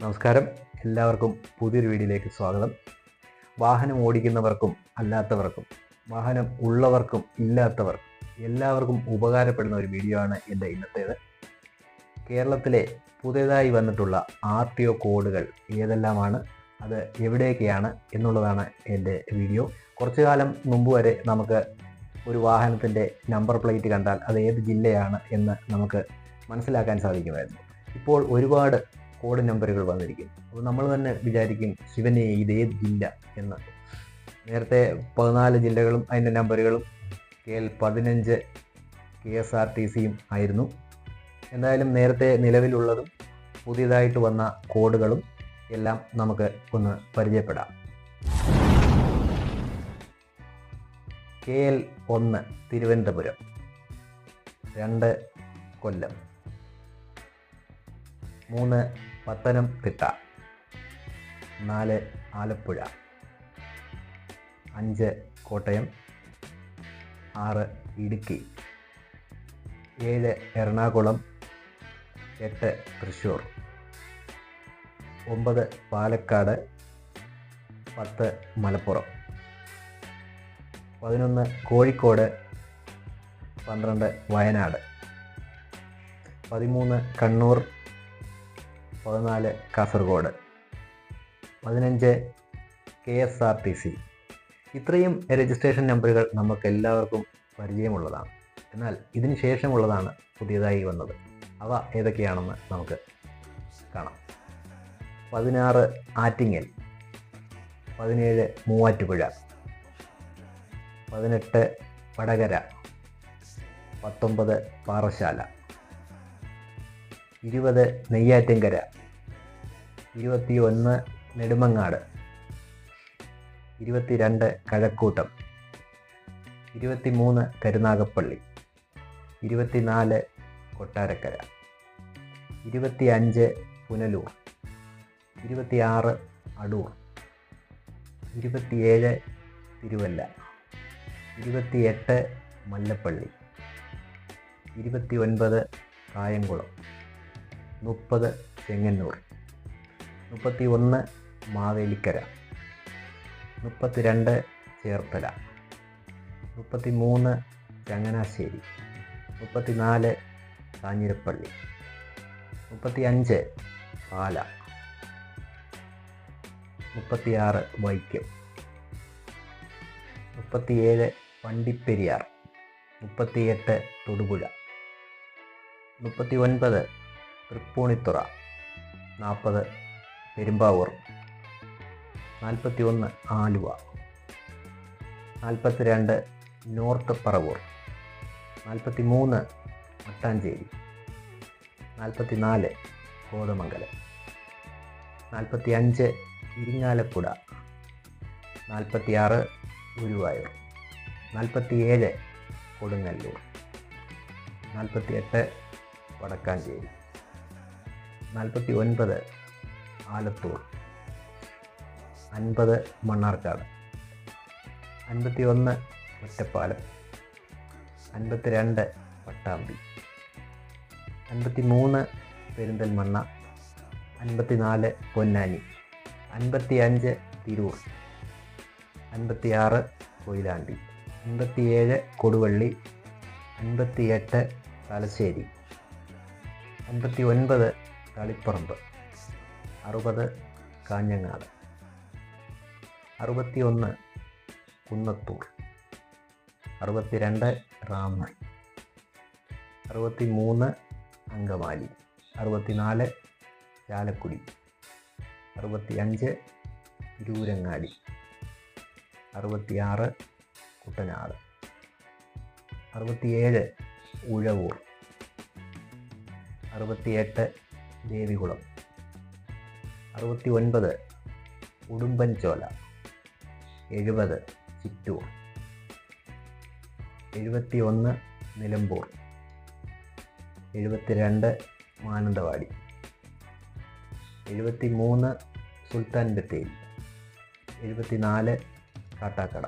നമസ്കാരം. എല്ലാവർക്കും പുതിയൊരു വീഡിയോയിലേക്ക് സ്വാഗതം. വാഹനം ഓടിക്കുന്നവർക്കും അല്ലാത്തവർക്കും വാഹനം ഉള്ളവർക്കും ഇല്ലാത്തവർക്കും എല്ലാവർക്കും ഉപകാരപ്പെടുന്ന ഒരു വീഡിയോ ആണ് എന്റെ ഇന്നത്തേത്. കേരളത്തിലെ പുതിയതായി വന്നിട്ടുള്ള ആർ ടി ഒ കോഡുകൾ ഏതെല്ലാമാണ് അത് എവിടെയൊക്കെയാണ് എന്നുള്ളതാണ് എന്റെ വീഡിയോ. കുറച്ചു കാലം മുമ്പ് വരെ നമുക്ക് ഒരു വാഹനത്തിന്റെ നമ്പർ പ്ലേറ്റ് കണ്ടാൽ അത് ഏത് ജില്ലയാണ് എന്ന് നമുക്ക് മനസ്സിലാക്കാൻ സാധിക്കുമായിരുന്നു. ഇപ്പോൾ ഒരുപാട് കോഡ് നമ്പറുകൾ വന്നിരിക്കും. അപ്പോൾ നമ്മൾ തന്നെ വിചാരിക്കും ശിവനെ ഇതേ ജില്ല എന്ന്. നേരത്തെ പതിനാല് ജില്ലകളും അതിന്റെ നമ്പറുകളും കെ എൽ പതിനഞ്ച് കെ എസ് ആർ ടി സിയും ആയിരുന്നു. എന്തായാലും നേരത്തെ നിലവിലുള്ളതും പുതിയതായിട്ട് വന്ന കോഡുകളും എല്ലാം നമുക്ക് ഒന്ന് പരിചയപ്പെടാം. കെ എൽ ഒന്ന് തിരുവനന്തപുരം. രണ്ട് കൊല്ലം. മൂന്ന് പത്തനംതിട്ട. നാല് ആലപ്പുഴ. അഞ്ച് കോട്ടയം. ആറ് ഇടുക്കി. ഏഴ് എറണാകുളം. എട്ട് തൃശ്ശൂർ. ഒമ്പത് പാലക്കാട്. പത്ത് മലപ്പുറം. പതിനൊന്ന് കോഴിക്കോട്. പന്ത്രണ്ട് വയനാട്. പതിമൂന്ന് കണ്ണൂർ. പതിനാല് കാസർഗോഡ്. പതിനഞ്ച് K S R T C. ഇത്രയും രജിസ്ട്രേഷൻ നമ്പറുകൾ നമുക്ക് എല്ലാവർക്കും പരിചയമുള്ളതാണ്. എന്നാൽ ഇതിന് ശേഷമുള്ളതാണ് പുതിയതായി വന്നത്. അവ ഏതൊക്കെയാണെന്ന് നമുക്ക് കാണാം. പതിനാറ് ആറ്റിങ്ങൽ പതിനേഴ് മൂവാറ്റുപുഴ പതിനെട്ട് വടകര പത്തൊമ്പത് പാറശാല ഇരുപത് നെയ്യാറ്റിൻകര ഇരുപത്തി ഒന്ന് നെടുമങ്ങാട് ഇരുപത്തിരണ്ട് കഴക്കൂട്ടം ഇരുപത്തിമൂന്ന് കരുനാഗപ്പള്ളി ഇരുപത്തിനാല് കൊട്ടാരക്കര ഇരുപത്തി അഞ്ച് പുനലൂർ ഇരുപത്തിയാറ് അടൂർ ഇരുപത്തിയേഴ് തിരുവല്ല ഇരുപത്തിയെട്ട് മല്ലപ്പള്ളി ഇരുപത്തി ഒൻപത് കായംകുളം. മുപ്പത് ചെങ്ങന്നൂർ മുപ്പത്തി ഒന്ന് മാവേലിക്കര. മുപ്പത്തിരണ്ട് ചേർത്തല. മുപ്പത്തി മൂന്ന് ചങ്ങനാശ്ശേരി. മുപ്പത്തിനാല് കാഞ്ഞിരപ്പള്ളി മുപ്പത്തി അഞ്ച് പാല. മുപ്പത്തിയാറ് വൈക്കം. മുപ്പത്തിയേഴ് വണ്ടിപ്പെരിയാർ. മുപ്പത്തിയെട്ട് തൊടുപുഴ. മുപ്പത്തി ഒൻപത് തൃപ്പൂണിത്തുറ നാൽപ്പത് പെരുമ്പാവൂർ നാൽപ്പത്തി ഒന്ന് ആലുവ നാൽപ്പത്തിരണ്ട് നോർത്ത് പറവൂർ നാൽപ്പത്തി മൂന്ന് മട്ടാഞ്ചേരി നാൽപ്പത്തി നാല് കോതമംഗലം നാൽപ്പത്തി അഞ്ച് ഇരിങ്ങാലക്കുട നാൽപ്പത്തിയാറ് ഗുരുവായൂർ നാൽപ്പത്തിയേഴ് കൊടുങ്ങല്ലൂർ നാൽപ്പത്തിയെട്ട് വടക്കാഞ്ചേരി. നാൽപ്പത്തി ഒൻപത് ആലത്തൂർ. അൻപത് മണ്ണാർക്കാട്. അൻപത്തി ഒന്ന് ഒറ്റപ്പാലം. അൻപത്തിരണ്ട് പട്ടാമ്പി. അൻപത്തി മൂന്ന് പെരിന്തൽമണ്ണ. അൻപത്തിനാല് പൊന്നാനി. അൻപത്തി അഞ്ച് തിരൂർ. അൻപത്തിയാറ് കൊയിലാണ്ടി. അൻപത്തിയേഴ് കൊടുവള്ളി. അൻപത്തിയെട്ട് തലശ്ശേരി. അൻപത്തി ഒൻപത് തളിപ്പറമ്പ്. അറുപത് കാഞ്ഞങ്ങാട്. അറുപത്തി ഒന്ന് കുന്നത്തൂർ. അറുപത്തിരണ്ട് റാന്നി അറുപത്തി മൂന്ന് അങ്കമാലി. അറുപത്തിനാല് ചാലക്കുടി. അറുപത്തി അഞ്ച് തിരൂരങ്ങാടി. അറുപത്തിയാറ് കുട്ടനാട്. അറുപത്തിയേഴ് ഉഴവൂർ. അറുപത്തിയെട്ട് ദേവികുളം. അറുപത്തി ഒൻപത് ഉടുമ്പൻചോല. എഴുപത് ചിറ്റൂർ. എഴുപത്തി ഒന്ന് നിലമ്പൂർ. എഴുപത്തിരണ്ട് മാനന്തവാടി. എഴുപത്തി മൂന്ന് സുൽത്താൻ ബത്തേരി എഴുപത്തിനാല് കാട്ടാക്കട.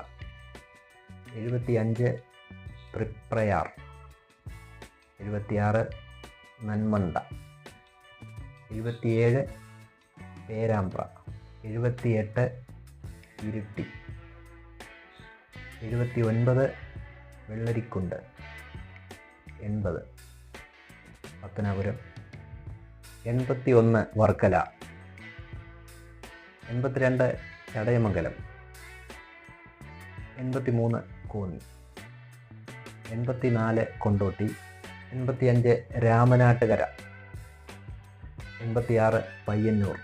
എഴുപത്തി അഞ്ച് തൃപ്രയാർ എഴുപത്തിയാറ് നന്മണ്ട. എഴുപത്തിയേഴ് പേരാമ്പ്ര. എഴുപത്തിയെട്ട് ഇരുട്ടി. എഴുപത്തി ഒൻപത് വെള്ളരിക്കുണ്ട്. എൺപത് പത്തനാപുരം. എൺപത്തി ഒന്ന് വർക്കല. എൺപത്തിരണ്ട് ചടയമംഗലം. എൺപത്തി മൂന്ന് കോന്നി. എൺപത്തി നാല് കൊണ്ടോട്ടി. എൺപത്തിയഞ്ച് രാമനാട്ടുകര. എൺപത്തിയാറ് പയ്യന്നൂർ.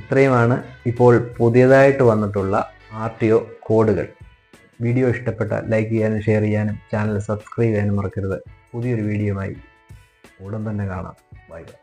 ഇത്രയുമാണ് ഇപ്പോൾ പുതിയതായിട്ട് വന്നിട്ടുള്ള ആർ ടി ഒ കോഡുകൾ. വീഡിയോ ഇഷ്ടപ്പെട്ട ലൈക്ക് ചെയ്യാനും ഷെയർ ചെയ്യാനും ചാനൽ സബ്സ്ക്രൈബ് ചെയ്യാനും മറക്കരുത്. പുതിയൊരു വീഡിയോയുമായി ഉടൻ തന്നെ കാണാം. Bye bye.